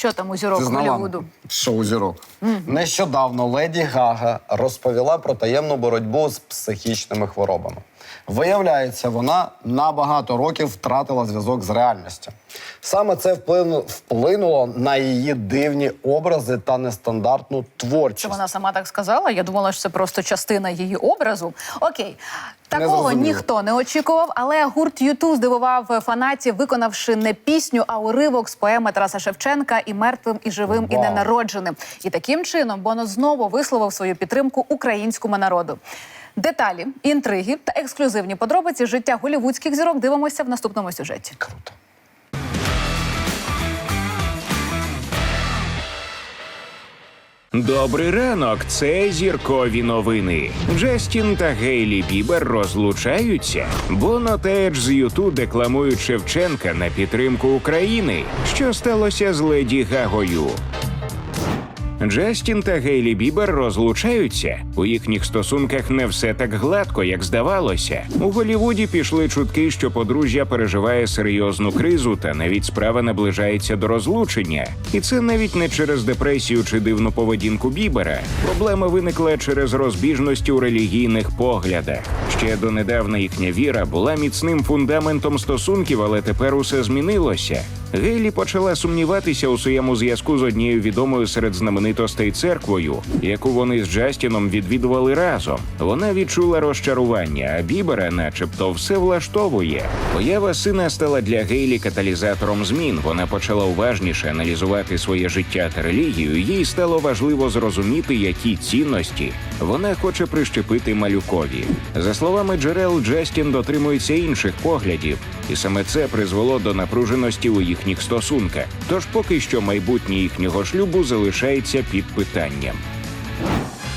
Що там у зірок Ти знала? Голлівуду? Шоу зірок. Нещодавно леді Гага розповіла про таємну боротьбу з психічними хворобами. Виявляється, вона на багато років втратила зв'язок з реальністю. Саме це вплину- вплинуло на її дивні образи та нестандартну творчість. вона сама так сказала. Я думала, що це просто частина її образу. Окей, такого ніхто не очікував, але гурт Юту здивував фанатів, виконавши не пісню, а уривок з поеми Тараса Шевченка і мертвим, і живим, і ненародженим. І таким чином Боно знову висловив свою підтримку українському народу. Деталі, інтриги та ексклюзивні подробиці життя голівудських зірок дивимося в наступному сюжеті. Круто. Добрий ранок, це зіркові новини. Джастін та Гейлі Бібер розлучаються. Боно та Едж з Юту декламують Шевченка на підтримку України. Що сталося з леді Гагою? Джастін та Гейлі Бібер розлучаються. У їхніх стосунках не все так гладко, як здавалося. У Голівуді пішли чутки, що подружжя переживає серйозну кризу, та навіть справа наближається до розлучення. І це навіть не через депресію чи дивну поведінку Бібера. Проблема виникла через розбіжності у релігійних поглядах. Ще донедавна їхня віра була міцним фундаментом стосунків, але тепер усе змінилося. Гейлі почала сумніватися у своєму зв'язку з однією відомою серед знаменитостей церквою, яку вони з Джастіном відвідували разом. Вона відчула розчарування, а Бібера, начебто, все влаштовує. Поява сина стала для Гейлі каталізатором змін. Вона почала уважніше аналізувати своє життя та релігію. Їй стало важливо зрозуміти, які цінності вона хоче прищепити малюкові. За словами джерел, Джастін дотримується інших поглядів, і саме це призвело до напруженості у їхніх стосунках. Тож поки що майбутнє їхнього шлюбу залишається під питанням.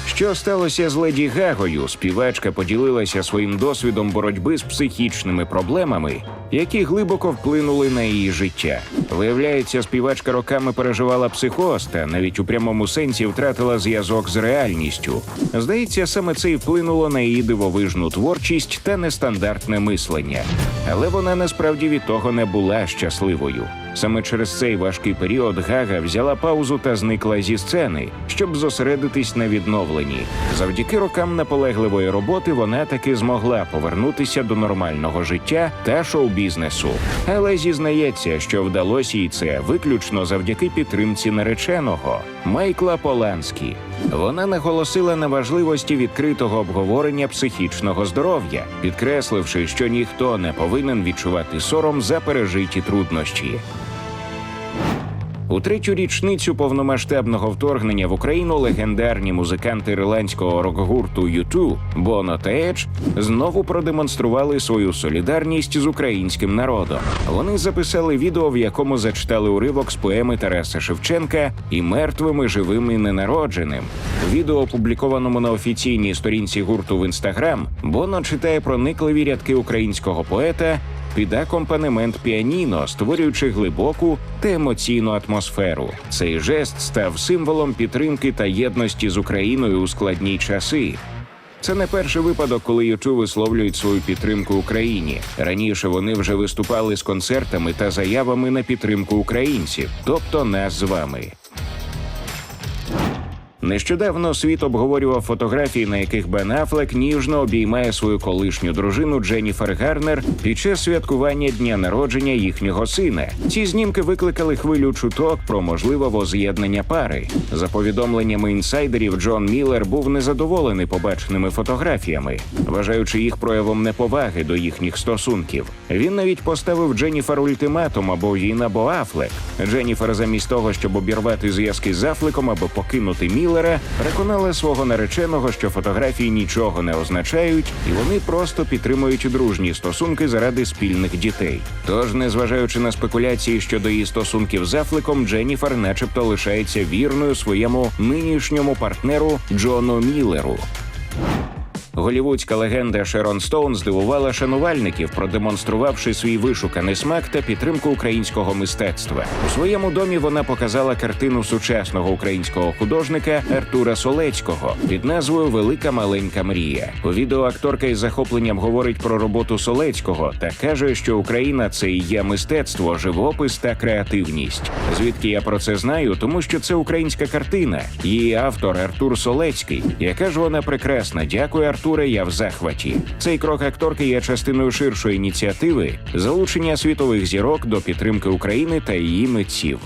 Що сталося з леді Гагою? Співачка поділилася своїм досвідом боротьби з психічними проблемами, які глибоко вплинули на її життя. Виявляється, співачка роками переживала психоз та навіть у прямому сенсі втратила зв'язок з реальністю. Здається, саме це і вплинуло на її дивовижну творчість та нестандартне мислення. Але вона насправді від того не була щасливою. Саме через цей важкий період Гага взяла паузу та зникла зі сцени, щоб зосередитись на відновленні. Завдяки рокам наполегливої роботи вона таки змогла повернутися до нормального життя та шоу-бізнесу. Але зізнається, що вдалося їй це виключно завдяки підтримці нареченого Майкла Поланські. Вона наголосила на важливості відкритого обговорення психічного здоров'я, підкресливши, що ніхто не повинен відчувати сором за пережиті труднощі. У третю річницю повномасштабного вторгнення в Україну легендарні музиканти ірландського рок-гурту U2 Боно та Едж знову продемонстрували свою солідарність з українським народом. Вони записали відео, в якому зачитали уривок з поеми Тараса Шевченка і мертвим, і живим і ненародженим. У відео, опублікованому на офіційній сторінці гурту в інстаграм, Боно читає проникливі рядки українського поета під акомпанемент піаніно, створюючи глибоку та емоційну атмосферу. Цей жест став символом підтримки та єдності з Україною у складні часи. Це не перший випадок, коли юту висловлюють свою підтримку Україні. Раніше вони вже виступали з концертами та заявами на підтримку українців, тобто нас з вами. Нещодавно світ обговорював фотографії, на яких Бен Афлек ніжно обіймає свою колишню дружину Дженніфер Гарнер під час святкування дня народження їхнього сина. Ці знімки викликали хвилю чуток про можливе воз'єднання пари. За повідомленнями інсайдерів, Джон Міллер був незадоволений побаченими фотографіями, вважаючи їх проявом неповаги до їхніх стосунків. Він навіть поставив Дженніфер ультиматум або він, або Афлек. Дженніфер, замість того, щоб обірвати зв'язки з Афлеком або покинути Міллера, переконала свого нареченого, що фотографії нічого не означають, і вони просто підтримують дружні стосунки заради спільних дітей. Тож, незважаючи на спекуляції щодо її стосунків з Афлеком, Дженніфер, начебто, лишається вірною своєму нинішньому партнеру Джону Міллеру. Голівудська легенда Шерон Стоун здивувала шанувальників, продемонструвавши свій вишуканий смак та підтримку українського мистецтва. У своєму домі вона показала картину сучасного українського художника Артура Солецького під назвою Велика маленька мрія. У відео акторка із захопленням говорить про роботу Солецького та каже, що Україна це і є мистецтво, живопис та креативність. Звідки я про це знаю? Тому що це українська картина. Її автор Артур Солецький. Яка ж вона прекрасна. Дякую, Артуре. Я в захваті. Цей крок акторки є частиною ширшої ініціативи залучення світових зірок до підтримки України та її митців.